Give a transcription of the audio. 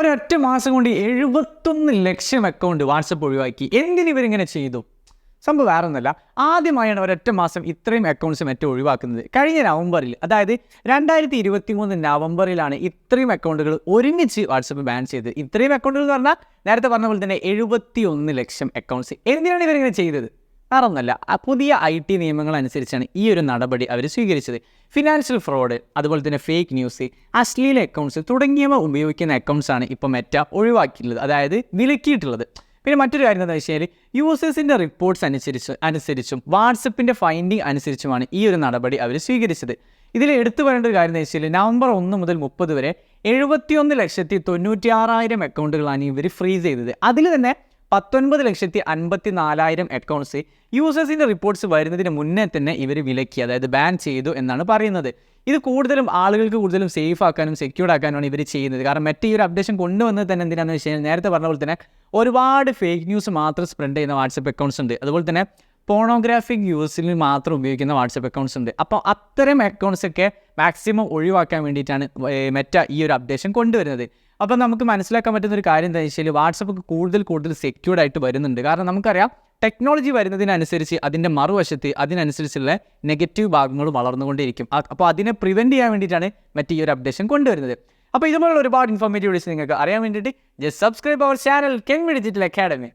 ഒരൊറ്റ മാസം കൊണ്ട് എഴുപത്തൊന്ന് ലക്ഷം അക്കൗണ്ട് വാട്സപ്പ് ഒഴിവാക്കി. എന്തിന് ഇവരിങ്ങനെ ചെയ്തു? സംഭവം വേറെ ഒന്നല്ല ആദ്യമായാണ് ഒരൊറ്റ മാസം ഇത്രയും അക്കൗണ്ട്സ് മറ്റും ഒഴിവാക്കുന്നത്. കഴിഞ്ഞ നവംബറിൽ അതായത് രണ്ടായിരത്തി ഇരുപത്തി മൂന്ന് നവംബറിലാണ് ഇത്രയും അക്കൗണ്ടുകൾ ഒരുമിച്ച് വാട്സപ്പ് ബാൻ ചെയ്തത്. ഇത്രയും അക്കൗണ്ടുകൾ എന്ന് പറഞ്ഞാൽ നേരത്തെ പറഞ്ഞ പോലെ തന്നെ എഴുപത്തി ഒന്ന് ലക്ഷം അക്കൗണ്ട്സ് എന്തിനാണ് ഇവരിങ്ങനെ ചെയ്തത്? വേറെ പുതിയ ഐ ടി നിയമങ്ങൾ അനുസരിച്ചാണ് ഈ ഒരു നടപടി അവർ സ്വീകരിച്ചത്. ഫിനാൻഷ്യൽ ഫ്രോഡ് അതുപോലെ തന്നെ ഫേക്ക് ന്യൂസ് അശ്ലീല അക്കൗണ്ട്സ് തുടങ്ങിയവ ഉപയോഗിക്കുന്ന അക്കൗണ്ട്സാണ് ഇപ്പോൾ മെറ്റ ഒഴിവാക്കിയിട്ടുള്ളത് അതായത് വിലക്കിയിട്ടുള്ളത്. പിന്നെ മറ്റൊരു കാര്യം എന്താ വെച്ചാൽ യൂസേഴ്സിന്റെ റിപ്പോർട്ട്സ് അനുസരിച്ച് അനുസരിച്ചും വാട്സപ്പിന്റെ ഫൈൻഡിങ് അനുസരിച്ചുമാണ് ഈ ഒരു നടപടി അവർ സ്വീകരിച്ചത്. ഇതിൽ എടുത്തു പറയേണ്ട ഒരു കാര്യം എന്ന് വെച്ചാൽ നവംബർ ഒന്ന് മുതൽ മുപ്പത് വരെ എഴുപത്തിയൊന്ന് ലക്ഷത്തി തൊണ്ണൂറ്റി ആറായിരം അക്കൗണ്ടുകളാണ് ഇവർ ഫ്രീസ് ചെയ്തത്. അതിൽ തന്നെ പത്തൊൻപത് ലക്ഷത്തി അൻപത്തി നാലായിരം അക്കൗണ്ട്സ് യൂസേഴ്സിന്റെ റിപ്പോർട്ട്സ് വരുന്നതിന് മുന്നേ തന്നെ ഇവർ വിലക്കി അതായത് ബാൻ ചെയ്തു എന്നാണ് പറയുന്നത്. ഇത് കൂടുതലും ആളുകൾക്ക് കൂടുതലും സേഫ് ആക്കാനും സെക്യൂർഡ് ആക്കാനുമാണ് ഇവർ ചെയ്യുന്നത്. കാരണം മറ്റേ ഈ ഒരു അപ്ഡേഷൻ കൊണ്ടുവന്നത് തന്നെ എന്തിനാണെന്ന് വെച്ച് കഴിഞ്ഞാൽ നേരത്തെ പറഞ്ഞ പോലെ തന്നെ ഒരുപാട് ഫേക്ക് ന്യൂസ് മാത്രം സ്പ്രെഡ് ചെയ്യുന്ന വാട്സപ്പ് അക്കൗണ്ട്സ് ഉണ്ട്. അതുപോലെ തന്നെ പോണോഗ്രാഫിക് യൂസിൽ മാത്രം ഉപയോഗിക്കുന്ന വാട്സപ്പ് അക്കൗണ്ട്സ് ഉണ്ട്. അപ്പോൾ അത്തരം അക്കൗണ്ട്സ് ഒക്കെ മാക്സിമം ഒഴിവാക്കാൻ വേണ്ടിയിട്ടാണ് മെറ്റ ഈ ഒരു അപ്ഡേഷൻ കൊണ്ടുവരുന്നത്. അപ്പോൾ നമുക്ക് മനസ്സിലാക്കാൻ പറ്റുന്ന ഒരു കാര്യം എന്താ വെച്ചാൽ വാട്സപ്പ് കൂടുതൽ കൂടുതൽ സെക്യൂർഡ് ആയിട്ട് വരുന്നുണ്ട്. കാരണം നമുക്കറിയാം ടെക്നോളജി വരുന്നതിനനുസരിച്ച് അതിന്റെ മറുവശത്ത് അതിനനുസരിച്ചുള്ള നെഗറ്റീവ് ഭാഗങ്ങൾ വളർന്നുകൊണ്ടിരിക്കും അപ്പോൾ അതിനെ പ്രിവെന്റ് ചെയ്യാൻ വേണ്ടിയിട്ടാണ് മറ്റേ ഈ ഒരു അപ്ഡേഷൻ കൊണ്ടുവരുന്നത്. അപ്പോൾ ഇതുപോലുള്ള ഒരുപാട് ഇൻഫോർമേറ്റീവ് വീഡിയോസ് നിങ്ങൾക്ക് അറിയാൻ വേണ്ടിയിട്ട് just subscribe our channel Ken digital academy